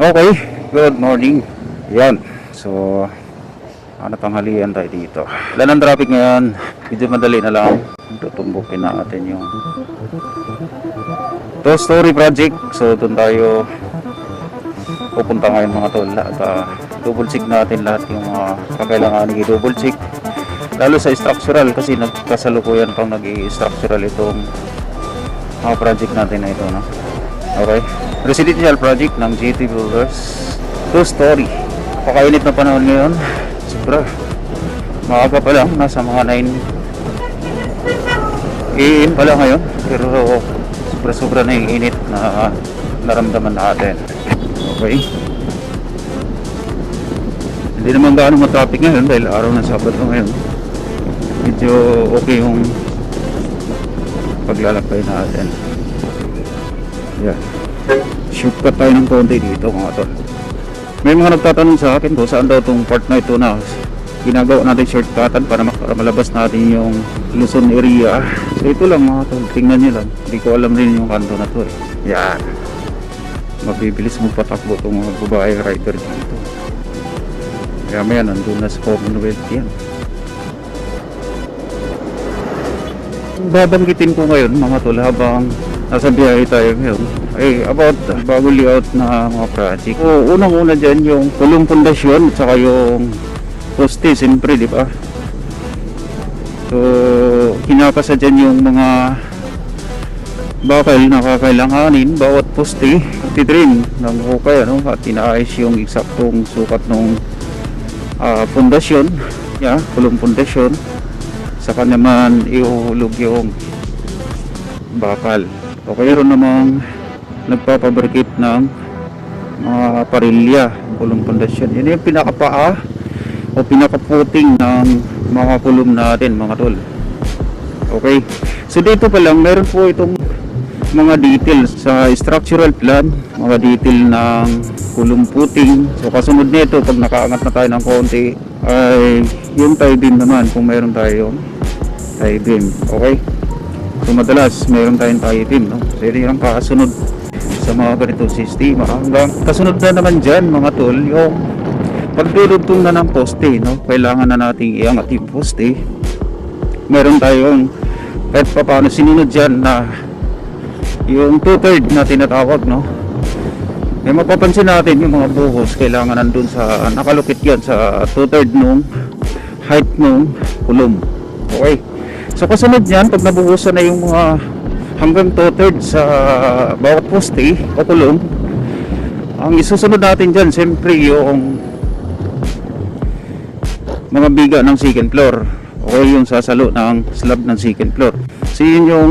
Okay, good morning. Yan. So, ano tanghalian tayo dito. Wala ng traffic ngayon. Medyo madali na lang. Tutumbukin natin yung to story project. So, doon tayo pupunta ngayon mga tol. At uh, double check natin lahat yung mga kakailanganin i-double check. Lalo sa structural kasi nagkasalukuyan pang nag-structural itong mga project natin na ito. No? Okay. Residential project ng GT Builders. Two story. Pakainit na panahon ngayon. Sobra. Maaga pa lang. Nasa mga 9 AM pa lang ngayon. Pero sobra-sobra na yung init na naramdaman natin. Okay. Hindi naman gaano matraffic ngayon dahil araw ng Sabado ngayon. Medyo okay yung paglalakbay natin. Yeah. Shortcut tayo ng konti dito mga tol. May mga nagtatanong sa akin kung saan daw itong part na ito na ginagawa natin shortcutan para malabas natin yung Luzon area. So ito lang mga tol, tingnan nyo lang. Hindi ko alam rin yung kanto na to eh. Yan. Mabibilis mo patakbo itong mga babae rider dito. Kaya maya nandun na sa Commonwealth yan. Babanggitin ko ngayon mga tol habang nasa biyahe tayo ngayon ay about bago layout na mga project. So, unang-una dyan yung kulong pundasyon at saka yung poste siyempre di ba? So kinakasa dyan yung mga bakal na kakailanganin bawat poste titrim ng hukay ano at tinaayos yung eksaktong sukat ng ah, pundasyon yeah, kulong pundasyon saka naman ihuhulog yung bakal. O mayroon namang nagpapabrikit ng mga parilya kulong pundasyon. Yun yung pinakapaa o pinakaputing ng mga kulong natin mga tol. Okay? So dito pa lang meron po itong mga details sa structural plan mga detail ng kulong puting. So kasunod nito pag nakaangat na tayo ng konti ay yung tie beam naman kung meron tayong tie beam okay so madalas meron tayong tie beam no? so yun yung kasunod sa mga ganitong sistema hanggang kasunod na naman dyan mga tol yung pagdudugtong na ng poste no? kailangan na nating iangat yung poste meron tayong kahit pa paano sinunod dyan na yung two-third na tinatawag no may mapapansin natin yung mga buhos kailangan nandun sa nakalukit yan sa two-third nung height nung kulom okay. So kasunod yan pag nabuhusan na yung mga hanggang two-third sa bawat poste o kulom ang isusunod natin dyan siyempre yung mga biga ng second floor o yung sasalo ng slab ng second floor. So yun yung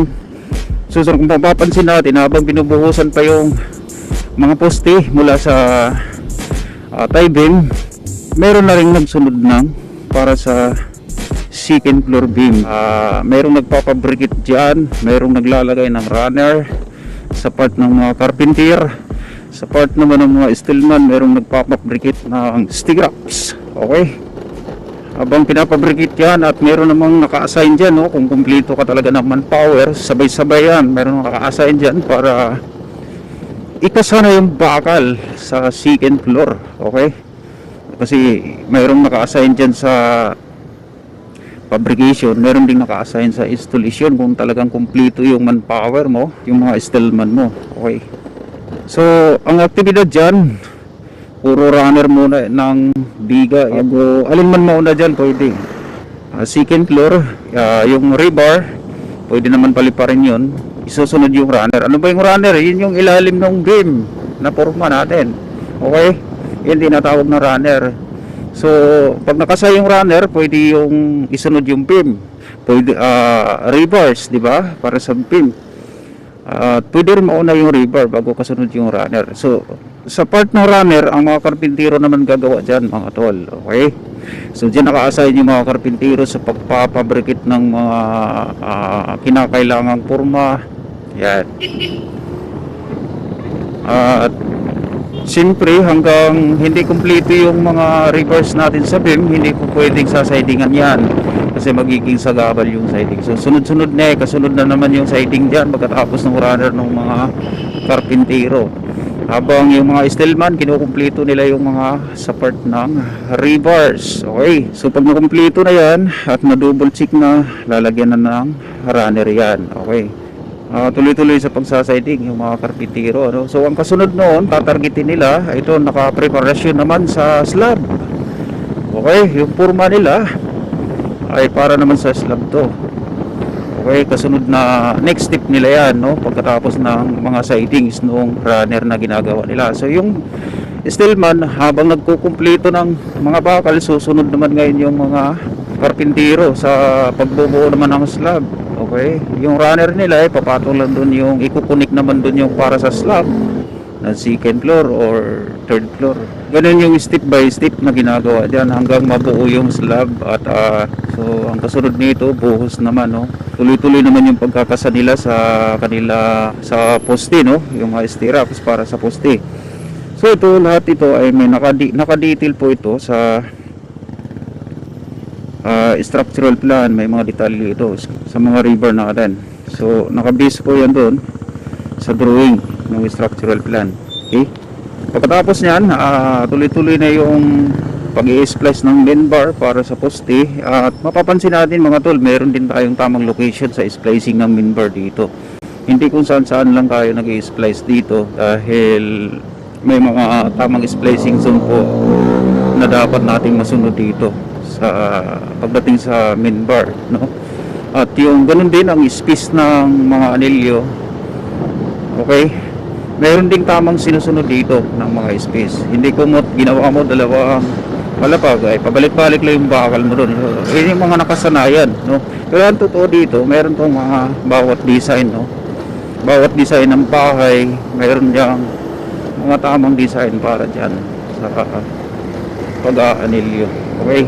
susunod kung mapapansin natin habang binubuhusan pa yung mga poste mula sa uh, tie beam meron na rin nagsunod ng para sa second floor beam. Ah, merong nagpapabrikit dyan merong naglalagay ng runner sa part ng mga carpenter sa part naman ng mga steelman merong nagpapabrikit ng stirrups okay? Habang pinapabrikit yan at meron namang naka-assign dyan no? kung kumpleto ka talaga ng manpower sabay-sabay yan. Meron naka-assign dyan para ikasana yung bakal sa second floor okay? Kasi mayroong naka-assign dyan sa fabrication meron ding naka-assign sa installation kung talagang kumpleto yung manpower mo yung mga stillman mo okay? So ang aktibidad dyan puro runner muna ng biga. Bago, alin man mauna dyan pwede. Ah, second floor ah, yung rebar pwede naman paliparin yun isusunod yung runner ano ba yung runner yun yung ilalim ng beam na forma natin okay yun tinatawag na runner so pag nakasa yung runner pwede yung isunod yung beam pwede ah, rebars di ba para sa beam at pwede rin mauna yung rebar bago kasunod yung runner. So, sa part ng runner, ang mga karpintero naman gagawa dyan, mga tol. Okay? So, dyan naka-assign yung mga karpintero sa pagpapabrikit ng mga ah, kinakailangang forma. Yan. At Siyempre, hanggang hindi kumpleto yung mga reverse natin sa beam, hindi po pwedeng sasidingan yan. Kasi magiging sagabal yung siding. So, sunod-sunod na eh. Kasunod na naman yung siding dyan pagkatapos ng runner ng mga karpintero. Habang yung mga stillman, kinukumpleto nila yung mga sa part ng rebars. Okay, so pag nakumpleto na yan at na-double check na, lalagyan na ng runner yan. Okay. Ah, tuloy-tuloy sa pagsasiding yung mga karpintero. Ano? So ang kasunod noon, tatargetin nila, ito naka-preparasyon naman sa slab. Okay, yung purma nila ay para naman sa slab to. Okay, kasunod na next step nila yan, no? Pagkatapos ng mga sightings nung runner na ginagawa nila. So yung stillman, habang nagkukumpleto ng mga bakal, susunod naman ngayon yung mga karpintero sa pagbubuo naman ng slab. Okay, yung runner nila, eh, papatong lang dun yung, ikukunik naman dun yung para sa slab na second floor or third floor. Ganun yung step by step na ginagawa dyan hanggang mabuo yung slab at ah, so ang kasunod nito buhos naman no. Tuloy-tuloy naman yung pagkakasa nila sa kanila sa poste no, yung mga stirrups para sa poste. So ito lahat ito ay may nakadi nakadetail po ito sa ah, structural plan, may mga detalye ito sa mga river natin. So nakabase po yan doon sa drawing ng structural plan. Okay? Pagkatapos niyan, ah, tuloy-tuloy na yung pag-i-splice ng main bar para sa poste at mapapansin natin mga tol, meron din tayong tamang location sa splicing ng main bar dito. Hindi kung saan-saan lang tayo nag-i-splice dito dahil may mga tamang splicing zone po na dapat nating masunod dito sa pagdating sa main bar, no? At yung ganun din ang space ng mga anilyo Okay? Meron ding tamang sinusunod dito ng mga space. Hindi ko mo ginawa mo dalawang palapag ay pabalik-balik lang yung bakal mo doon. Yun yung mga nakasanayan, no? Pero ang totoo dito, meron tong mga bawat design, no? Bawat design ng bahay, meron diyang mga tamang design para dyan sa pag-aanilyo. Okay?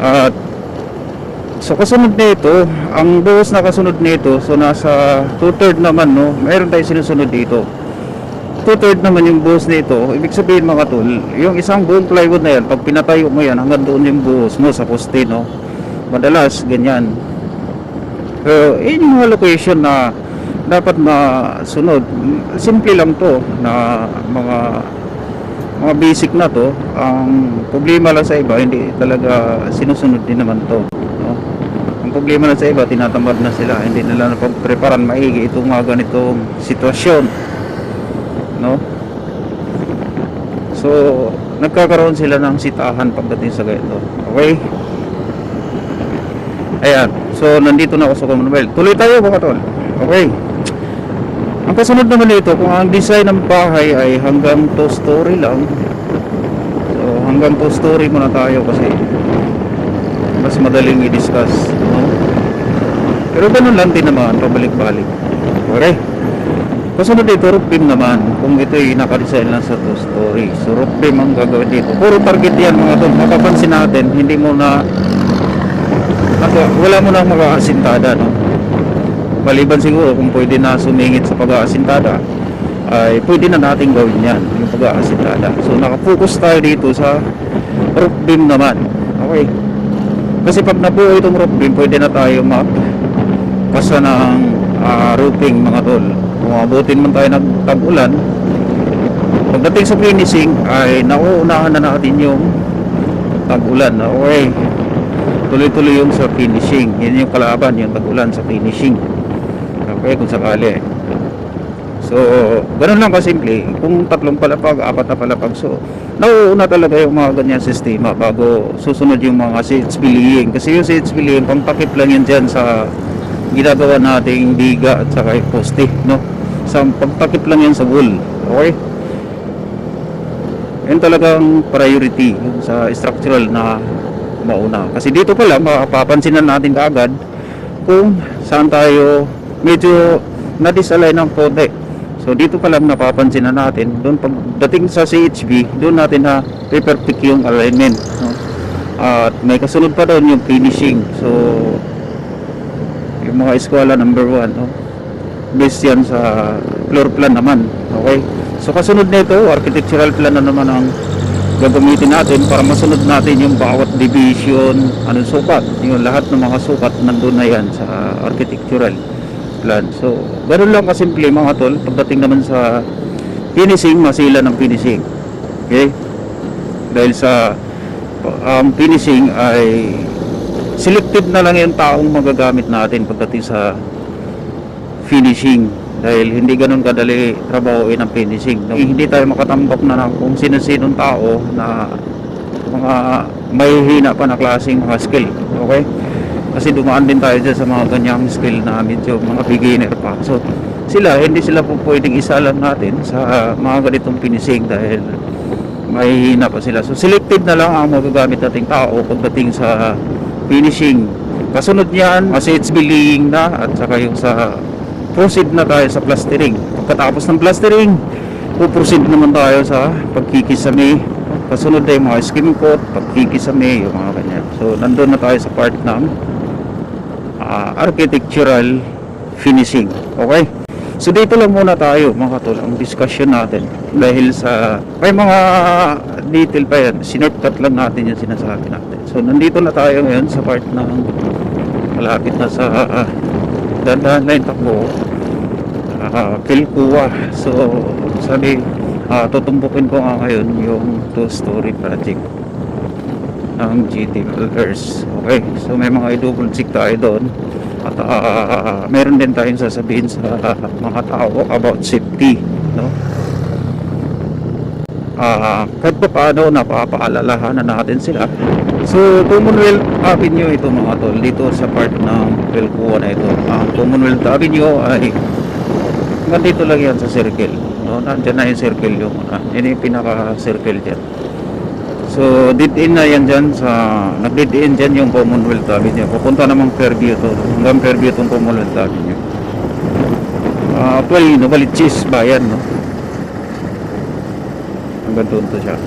At So kasunod nito, ang buhos na kasunod nito, so nasa 2/3 naman no, mayroon tayong sinusunod dito. 2/3 naman yung buhos nito, ibig sabihin mga tol, yung isang buong plywood na yan, pag pinatayo mo yan, hanggang doon yung buhos mo sa poste no. Madalas ganyan. Pero yun yung mga location na dapat masunod. Simple lang to na mga mga basic na to. Ang problema lang sa iba, hindi talaga sinusunod din naman to. No? Ang problema na sa iba, tinatamad na sila. Hindi nila napag-preparan maigi itong mga ganitong sitwasyon. No? So, nagkakaroon sila ng sitahan pagdating sa ganito. Okay? Ayan. So, nandito na ako sa Commonwealth. Tuloy tayo mga tol. Okay. Ang kasunod naman nito, kung ang design ng bahay ay hanggang 2 story lang, so hanggang 2 story muna tayo kasi mas madaling i-discuss. No? Pero ganun lang din naman, pabalik-balik. Okay. Kasunod dito, roof beam naman. Kung ito ay nakadesign lang sa 2 story. So roof beam ang gagawin dito. Puro target yan mga tol. Mapapansin natin, hindi mo na Ako, wala mo na makakasintada, no? Maliban siguro kung pwede na sumingit sa pag-aasintada, ay pwede na natin gawin yan, yung pag-aasintada. So, nakafocus tayo dito sa roof beam naman. Okay. Kasi pag nabuo itong roof beam, pwede na tayo magkasa ng ah, roofing, mga tol. Kung abutin man tayo ng tag-ulan, pagdating sa finishing, ay nauunahan na natin yung tag-ulan. Okay tuloy-tuloy yung sa finishing yan yung kalaban yung tag-ulan sa finishing okay kung sakali. So ganun lang kasimple. Kung tatlong palapag apat na palapag so nauuna talaga yung mga ganyan sistema bago susunod yung mga seats billing kasi yung seats billing pampakip lang yan dyan sa ginagawa nating biga at saka yung poste no? Sa pagtakip lang yan sa wall okay? Yan talagang priority sa structural na mauna. Kasi dito pa lang, mapapansin na natin kaagad kung saan tayo medyo na-disalign ng konti. So dito pa lang napapansin na natin, doon pagdating sa CHB, doon natin na perfect yung alignment. No? At may kasunod pa doon yung finishing. So yung mga eskwela number 1, no? based yan sa floor plan naman. Okay? So kasunod nito, architectural plan na naman ang gagamitin natin para masunod natin yung bawat division, anong sukat. Yung lahat ng mga sukat nandun na yan sa architectural plan. So, ganun lang kasimple mga tol. Pagdating naman sa finishing, masila ng finishing. Okay? Dahil sa ang finishing ay selected na lang yung taong magagamit natin pagdating sa finishing dahil hindi ganun kadali trabahoin ang finishing. No? Hindi tayo makatambak na ng kung sino-sinong tao na mga may hina pa na klaseng mga skill. Okay? Kasi dumaan din tayo dyan sa mga ganyang skill na medyo mga beginner pa. So, sila, hindi sila po pwedeng isalan natin sa mga ganitong finishing dahil may hina pa sila. So, selected na lang ang magagamit nating tao pagdating sa finishing. Kasunod niyan, kasi it's belaying na at saka yung sa proceed na tayo sa plastering. Pagkatapos ng plastering, puproceed naman tayo sa pagkikisame. Kasunod na yung mga skim coat, pagkikisame, yung mga ganyan. So, nandun na tayo sa part ng ah, architectural finishing. Okay? So, dito lang muna tayo, mga katol, ang discussion natin. Dahil sa, may mga detail pa yan. Sinurtcut lang natin yung sinasabi natin. So, nandito na tayo ngayon sa part ng malapit na sa uh, dandahan na yung takbo uh, Kilkuwa so sabi uh, tutumbukin ko nga ngayon yung two story project ng GT Builders okay so may mga i-double check tayo doon at uh, meron din tayong sasabihin sa mga tao about safety no Ah, kahit pa paano napapaalalahanan natin sila So, Commonwealth Avenue ito mga tol, dito sa part ng Pelcua na ito. Ang Commonwealth Avenue ay hanggang dito lang yan sa circle. No? Nandiyan na yung circle yung, uh, yun yung pinaka-circle dyan. So, dead end na yan dyan sa, nag-dead end dyan yung Commonwealth Avenue. Pupunta namang Fairview to, hanggang Fairview itong Commonwealth Avenue. Uh, actually, Novaliches bayan, no? Hanggang doon to siya.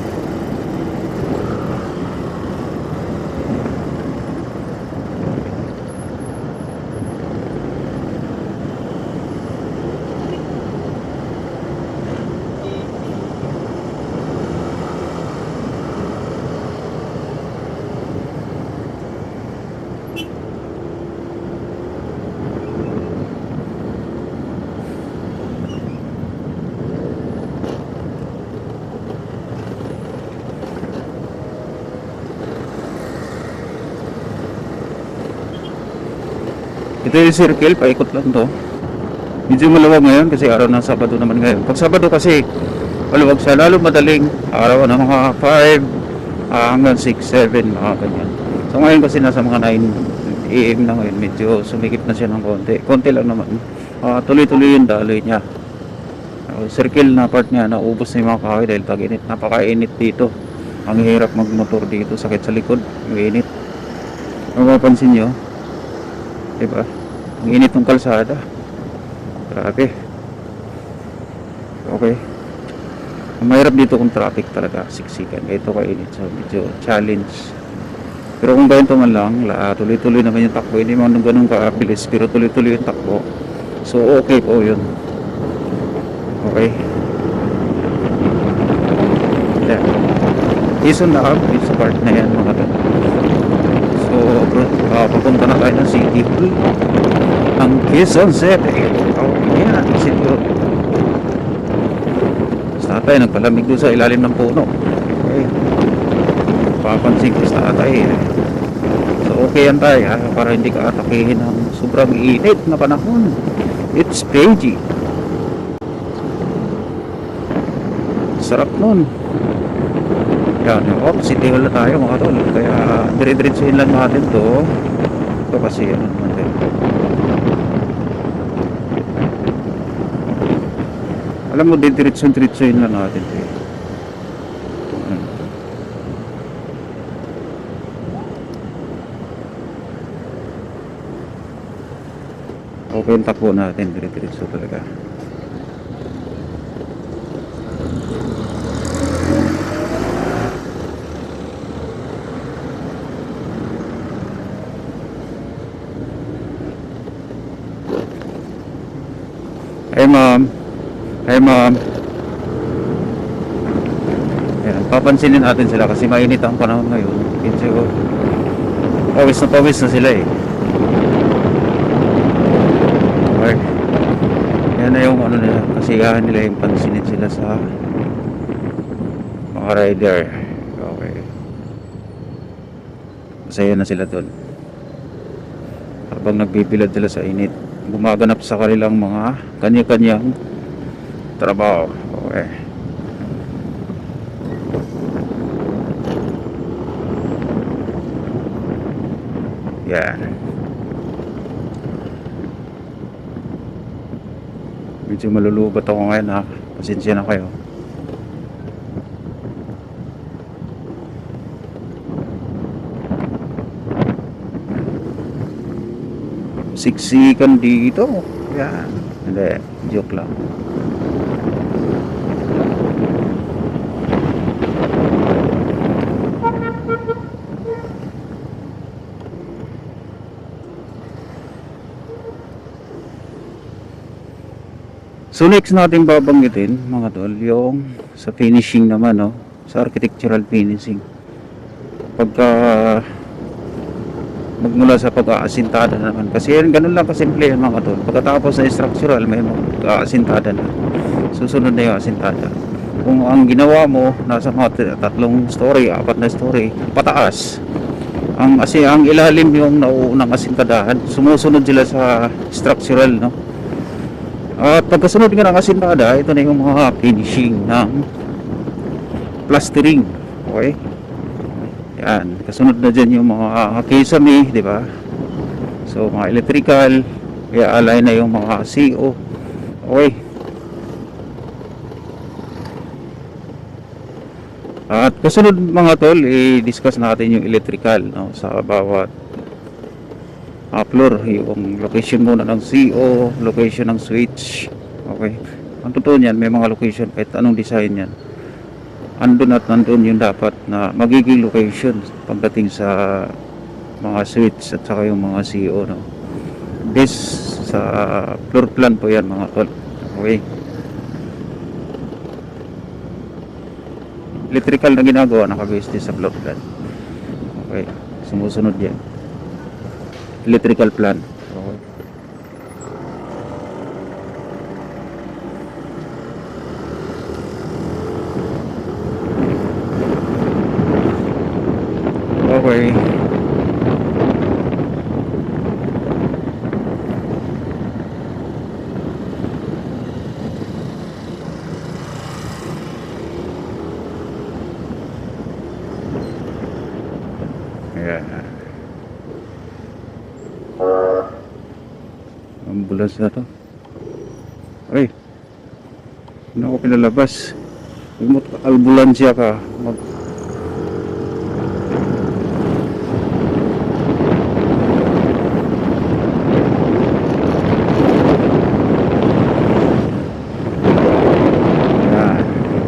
Ito yung circle, paikot lang to. Medyo maluwag ngayon kasi araw ng Sabado naman ngayon. Pag Sabado kasi maluwag siya, lalo madaling araw ng mga 5 ah, hanggang 6, 7, mga ganyan. So ngayon kasi nasa mga 9 AM na ngayon, medyo sumikip na siya ng konti. Konti lang naman. Ah, tuloy-tuloy yung daloy niya. Ah, circle na part niya, naubos na yung mga kahoy dahil tag-init. Napaka-init dito. Ang hirap magmotor dito, sakit sa likod, yung init. Mapapansin nyo, Diba? Ang init ng kalsada. Grabe. Okay. Mahirap dito kung traffic talaga, siksikan. Ito kainit. So, medyo challenge. Pero kung ganito man lang, la, tuloy-tuloy naman yung takbo. Hindi man ganun kabilis, pero tuloy-tuloy yung takbo. So, okay po yun. Okay. Yeah. Quezon na up, sa part na yan mga to. So, uh, papunta na tayo ng City. Ang Quezon City. Oh, yan, Hall. Sa tatay, nagpalamig doon sa ilalim ng puno. Okay. Papansin ko sa tatay. eh. So, okay yan tayo, ha? para hindi ka atakihin ng sobrang init na panahon. It's Beijing. Sarap nun. Yan, oh, City Hall na tayo mga tol. Kaya dire-diretsuhin lang natin to. Ito kasi ano naman din. Alam mo, diretsuhin lang natin. Okay yung takbo natin, dire-diretso talaga. Ayan, papansinin natin sila kasi mainit ang panahon ngayon. Medyo pawis na pawis na sila eh. Okay. Yan na yung ano nila, kasiyahan nila yung pansinin sila sa mga rider. Okay. Masaya na sila doon. Habang nagbibilad sila sa init, gumaganap sa kanilang mga kanya-kanyang trabaho. Okay. Yan. Medyo malulubat ako ngayon ha. Pasensya na kayo. Siksikan dito. Yan. Hindi. Joke lang. So next natin babanggitin mga tol yung sa finishing naman no? Sa architectural finishing. Pagka magmula sa pag-aasintada naman. Kasi yan ganun lang kasimple yan mga tol. Pagkatapos na structural may mag-aasintada na. Susunod na yung asintada. Kung ang ginawa mo nasa mga tatlong story apat na story pataas. Ang kasi ang ilalim yung nauunang asintadahan. Sumusunod sila sa structural no at pagkasunod nga ng asintada, ito na yung mga finishing ng plastering. Okay? Yan. Kasunod na dyan yung mga kisame, di ba? So, mga electrical, kaya alay na yung mga CO. Okay. At kasunod mga tol, i-discuss natin yung electrical no, sa bawat floor yung location muna ng CO location ng switch. Okay. Ang totoo niyan may mga location kahit anong design yan andun at nandun yung dapat na magiging location pagdating sa mga switch at saka yung mga CO no? This sa floor plan po yan mga tol. Okay. Electrical na ginagawa nakabase din sa floor plan. Okay. Sumusunod yan electrical plan. Okay. Okay. Ayan. ambulance na to ay. Hindi ako pinalabas. Huwag mo ambulansya ka. Mag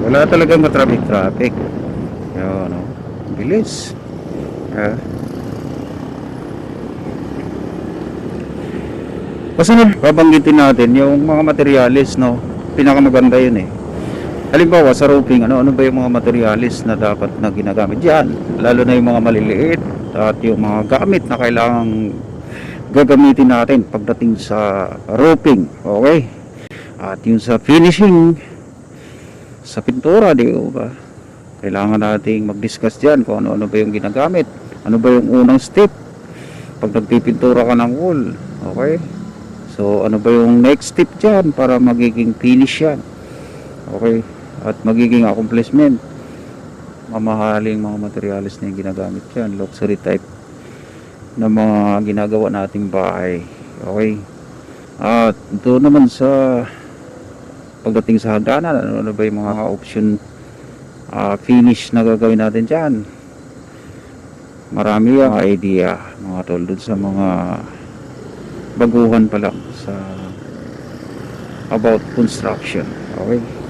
wala talagang matraffic traffic. Yun no bilis. Yeah. Kasunod, babanggitin natin yung mga materialis, no? Pinakamaganda yun eh. Halimbawa, sa roofing, ano, ano ba yung mga materialis na dapat na ginagamit dyan? Lalo na yung mga maliliit at yung mga gamit na kailangang gagamitin natin pagdating sa roofing. Okay? At yung sa finishing, sa pintura, di ba? Kailangan nating mag-discuss dyan kung ano-ano ba yung ginagamit. Ano ba yung unang step pag nagpipintura ka ng wall. Okay? So, ano ba yung next step dyan para magiging finish yan? Okay? At magiging accomplishment. Mamahaling mga materials na yung ginagamit yan. Luxury type na mga ginagawa nating bahay. Okay? At doon naman sa pagdating sa hagdanan, ano, ano ba yung mga option uh, finish na gagawin natin dyan? Marami ang idea mga tol dun sa mga baguhan pa lang sa about construction. Okay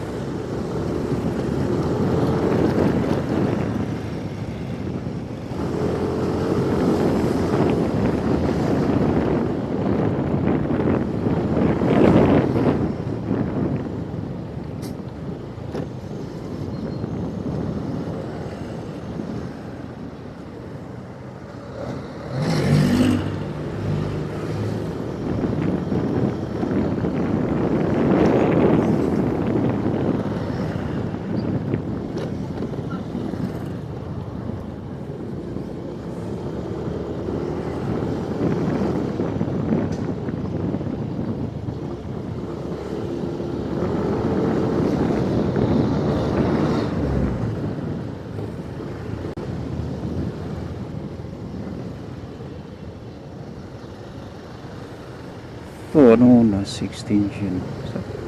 Ito, ano na, extension.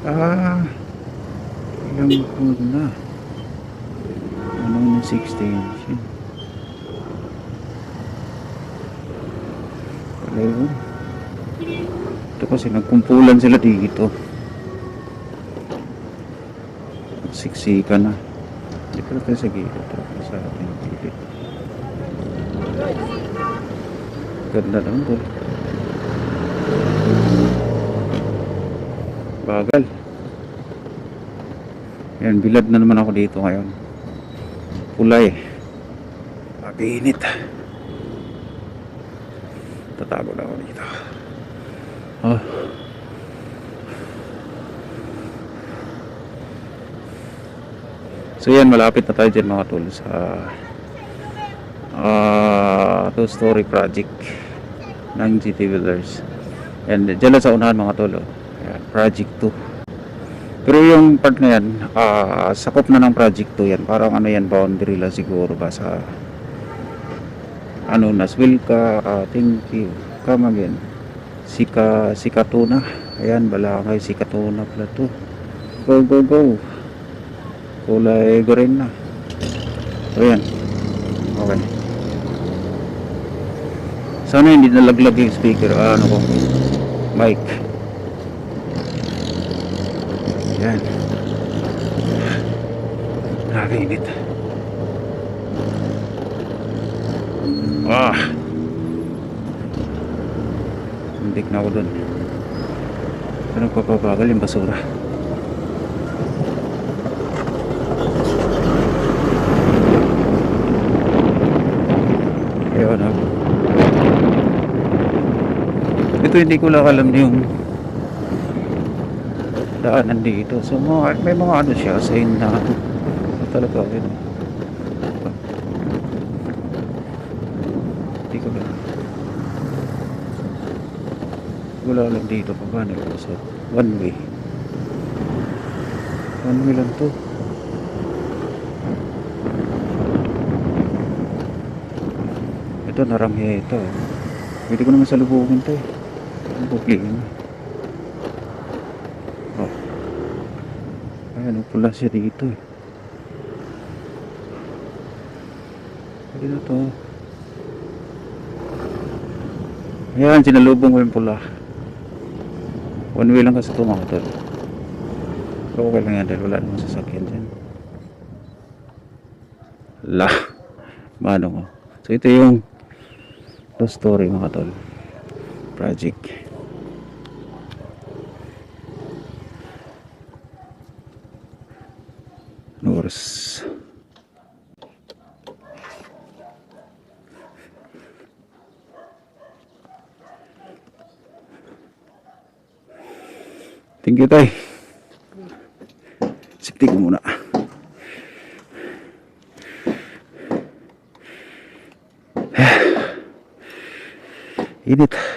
Ah, ilang taon na. Ano na extension? Wala yun. Ito kasi nagkumpulan sila dito. Siksika na. Hindi pala tayo sa gilid. Sa ating gilid. Ganda naman to. Bagal. Yan, bilad na naman ako dito ngayon. Pulay. Pag-init. Tatago na ako dito. Oh. So yan, malapit na tayo dyan mga tol sa ah two story project ng GT Builders. And dyan lang sa unahan mga tol. oh. Project 2. Pero yung part na yan, ah sakop na ng project 2 yan. Parang ano yan, boundary lang siguro ba sa ano, Naswilka, ah, thank you. Come again. Sika, Sikatuna. Ayan, Balakay, Sikatuna pala to. Go, go, go. Kulay green na. So, yan. Okay. Sana hindi nalaglag yung speaker. Ah, ano ko? Mic. Yan. Nakainit. Ah. Hindi na ako dun. Ano papabagal yung basura? Ayun ako. Ito hindi ko lang alam yung daanan dito. So mga, may mga ano siya, sign na ano talaga yun. Hindi ko lang. Wala lang dito pa ba So, one way. One way lang to. Ito naranghe ito. Pwede ko naman salubungin to eh. Ang problema. Oh. Ayan, pula siya dito eh. Pwede na to. Ayan, sinalubong ko yung pula. One way lang kasi ito mga tol. Pero okay lang yan dahil wala namang sasakyan dyan. La. Mano mo. So ito yung two story mga tol. Project. Tapos Thank you, Tay. Sipti ko muna. Init.